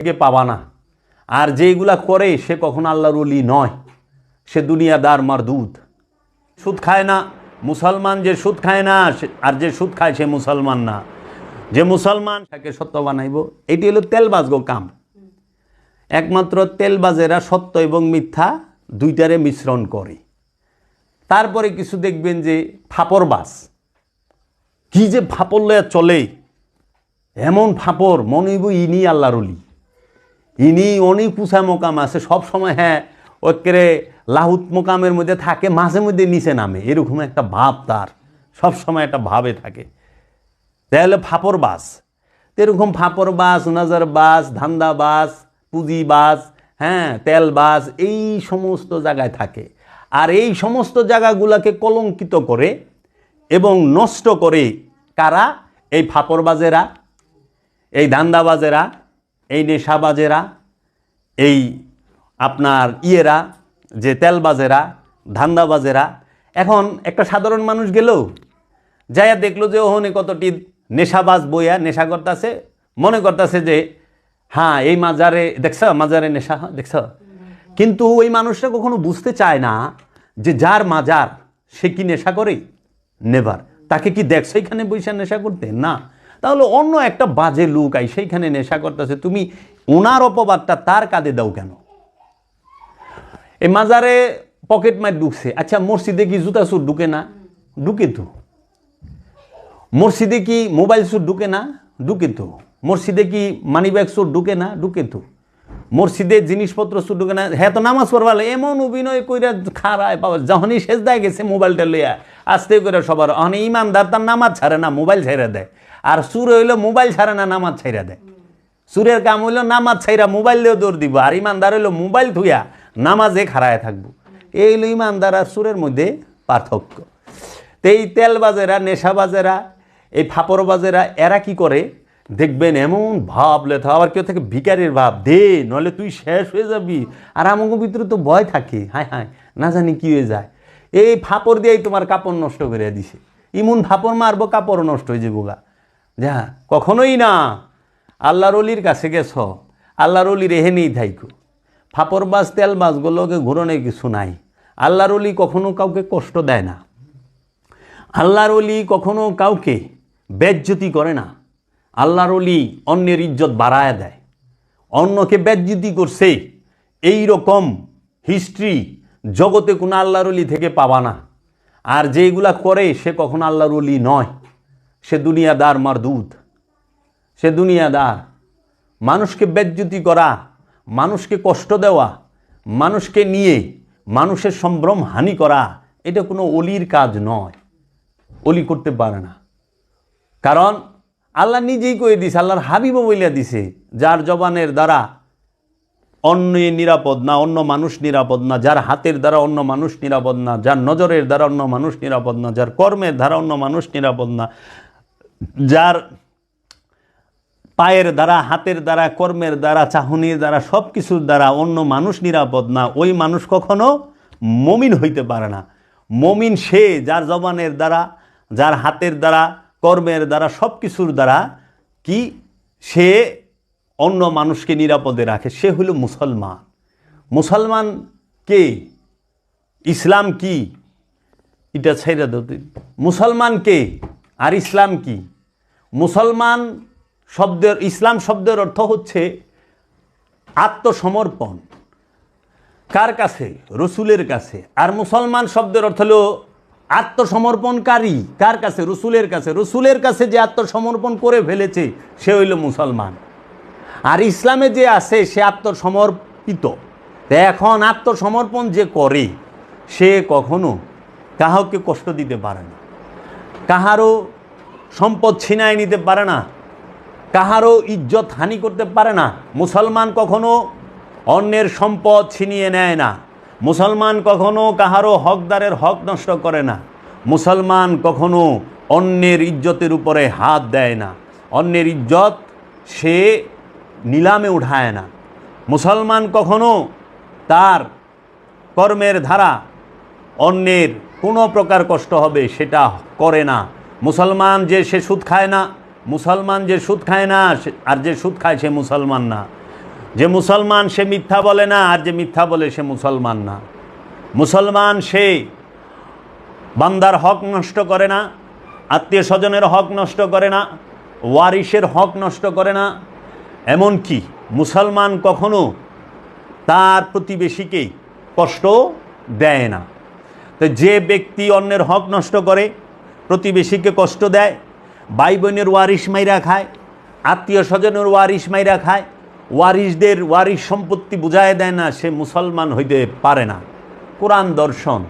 থেকে পাবা না। আর যেগুলা করে, সে কখনো আল্লাহর অলি নয়। সে দুনিয়াদার মারদুদ সুদ খায় না। মুসলমান যে সুদ খায় না আর যে সুদ খায় সে মুসলমান না। যে মুসলমান, তাকে সত্য বানাইব। এটি হলো তেলবাজ গো কাম। একমাত্র তেলবাজেরা সত্য এবং মিথ্যা দুইটারে মিশ্রণ করে। তারপরে কিছু দেখবেন যে ফাপরবাজ কি যে ফাপর লয়া চলে। এমন ফাপর মনে হইব ইনি আল্লাহর অলি ইনি অনেক উঁচা মোকাম আছে, সব সময় হ্যাঁ ওকেরে লাহুত মোকামের মধ্যে থাকে, মাঝে মধ্যে নিচে নামে, এরকম একটা ভাব তার, সব সময় একটা ভাবে থাকে। তাহলে ফাপর বাস এরকম ফাপর বাস নাজার বাস ধান্দা বাস পুঁজি বাস হ্যাঁ তেল বাস এই সমস্ত জায়গায় থাকে। আর এই সমস্ত জায়গাগুলোকে কলঙ্কিত করে এবং নষ্ট করে কারা? এই ফাপরবাজেরা, এই ধান্দাবাজেরা এই নেশাবাজেরা, এই আপনার ইয়েরা, যে তেলবাজেরা, ধান্দাবাজেরা, এখন একটা সাধারণ মানুষ গেলেও যাইয়া দেখল যে ওহনে কতটি নেশাবাজ বইয়া নেশা করতেছে, মনে করতেছে যে হ্যাঁ এই মাজারে, দেখছ, মাজারে নেশা, দেখছ? কিন্তু ওই মানুষটা কখনো বুঝতে চায় না যে যার মাজার সে কি নেশা করে? নেভার তাকে কি দেখছ এখানে বৈশা নেশা করতে? না। তাহলে অন্য একটা বাজে লোক আই, সেইখানে নেশা করতেছে। তুমি ওনার অপবাদটা তার কাঁধে দাও কেন? এই মাজারে পকেট মার ঢুকছে। আচ্ছা মসজিদে কি জুতা সুর ঢুকে না? ঢুকে তো। মসজিদে কি মোবাইল সুর ঢুকে না? ঢুকে তো। মসজিদে কি মানি ব্যাগ সুর ঢুকে না? ঢুকে তো। মসজিদে জিনিসপত্র সুর ঢুকে না? হ্যাঁ তো নামাজ পড়বালে এমন অভিনয় কইরা খারায় বাবা যখনই শেষ দেয় গেছে মোবাইলটা লইয়া। আস্তে করে সবার অনে ইমানদার তার নামাজ ছাড়ে না, মোবাইল ছাইরা দেয়। আর সুর হইল মোবাইল ছাড়ে না, নামাজ ছাইরা দেয়। সুরের কাম হইল নামাজ ছাইরা মোবাইল দিয়েও দৌড় দিব, আর ইমানদার হইল মোবাইল থুইয়া নামাজে খাড়ায় থাকব। এই হইল ইমানদার আর সুরের মধ্যে পার্থক্য। তো এই তেলবাজেরা নেশাবাজেরা এই ফাপড়বাজেরা এরা কি করে? দেখবেন এমন ভাব লেথা আবার কেউ থাকে ভিকারির ভাব, দে নলে তুই শেষ হয়ে যাবি। আর আমাকে ভিতরে তো ভয় থাকে, হায় হায়, না জানি কি হয়ে যায়। এই ফাপড় দিয়েই তোমার কাপড় নষ্ট করে দিছে। ইমন ফাপড় মারবো, কাপড় নষ্ট হয়ে যাব গা। যা, কখনোই না। আল্লাহর অলির কাছে গেছ, আল্লাহর অলির এহেনেই থাইকো। ফাপড়বাজ তেলবাজগুলোকে ঘুরনে কিছু নাই। আল্লাহর অলি কখনো কাউকে কষ্ট দেয় না। আল্লাহর অলি কখনো কাউকে বেজ্জতি করে না। আল্লাহর অলি অন্যের ইজ্জত বাড়ায় দেয়। অন্যকে বেজ্জতি করছে। এই রকম হিস্ট্রি জগতে কোনো আল্লাহর অলি থেকে পাবা না। আর যেগুলা করে, সে কখনো আল্লাহর অলি নয়। সে দুনিয়াদার মার দুধ সে দুনিয়াদার। মানুষকে বেজ্জতি করা, মানুষকে কষ্ট দেওয়া, মানুষকে নিয়ে মানুষের সম্ভ্রম হানি করা, এটা কোনো অলির কাজ নয়। অলি করতে পারে না। কারণ আল্লাহ নিজেই কয়ে দিছে, আল্লাহর হাবিবও বইলা দিছে, যার জবানের দ্বারা অন্য নিরাপদ না, অন্য মানুষ নিরাপদ না, যার হাতের দ্বারা অন্য মানুষ নিরাপদ না, যার নজরের দ্বারা অন্য মানুষ নিরাপদ না, যার কর্মের দ্বারা অন্য মানুষ নিরাপদ না, যার পায়ের দ্বারা, হাতের দ্বারা, কর্মের দ্বারা, চাহনির দ্বারা সব কিছুর দ্বারা অন্য মানুষ নিরাপদ না, ওই মানুষ কখনো মমিন হইতে পারে না। মমিন সে যার জবানের দ্বারা, যার হাতের দ্বারা, কর্মের দ্বারা সব কিছুর দ্বারা কি সে অন্য মানুষকে নিরাপদে রাখে, সে হলো মুসলমান। মুসলমান কে? ইসলাম কি? এটা ছেড়ে দাও মুসলমান কে? আর ইসলাম কি? মুসলমান শব্দের, ইসলাম শব্দের অর্থ হচ্ছে আত্মসমর্পণ। কার কাছে? রসুলের কাছে। আর মুসলমান শব্দের অর্থ হলো আত্মসমর্পণকারী। কার কাছে? রসুলের কাছে। রসুলের কাছে যে আত্মসমর্পণ করে ফেলেছে, সে হইল মুসলমান। আর ইসলামে যে আছে, সে আত্মসমর্পিত। এখন আত্মসমর্পণ যে করে, সে কখনো কাহাকে কষ্ট দিতে পারে না। কাহারও সম্পদ ছিনায় নিতে পারে না। কাহারও ইজ্জত হানি করতে পারে না। মুসলমান কখনো অন্যের সম্পদ ছিনিয়ে নেয় না। মুসলমান কখনো কাহারও হকদারের হক নষ্ট করে না। মুসলমান কখনো অন্যের ইজ্জতের উপরে হাত দেয় না। অন্যের ইজ্জত সে নিলামে উঠায় না। মুসলমান কখনো তার কর্মের ধারা অন্যের কোনো প্রকার কষ্ট হবে সেটা করে না। মুসলমান যে সে সুদ খায় না, মুসলমান যে সুদ খায় না আর যে সুদ খায় সে মুসলমান না। যে মুসলমান সে মিথ্যা বলে না, আর যে মিথ্যা বলে সে মুসলমান না। মুসলমান সে বান্দার হক নষ্ট করে না, আত্মীয় স্বজনের হক নষ্ট করে না, ওয়ারিসের হক নষ্ট করে না এমনকি মুসলমান কখনো তার প্রতিবেশীকে কষ্ট দেয় না। তো যে ব্যক্তি অন্যের হক নষ্ট করে, প্রতিবেশীকে কষ্ট দেয় ভাই বোনের ওয়ারিস মাইরা খায়, আত্মীয় স্বজনের ওয়ারিস মাইরা খায় ওয়ারিসদের ওয়ারিস সম্পত্তি বুঝায় দেয় না, সে মুসলমান হইতে পারে না। কোরআন দর্শন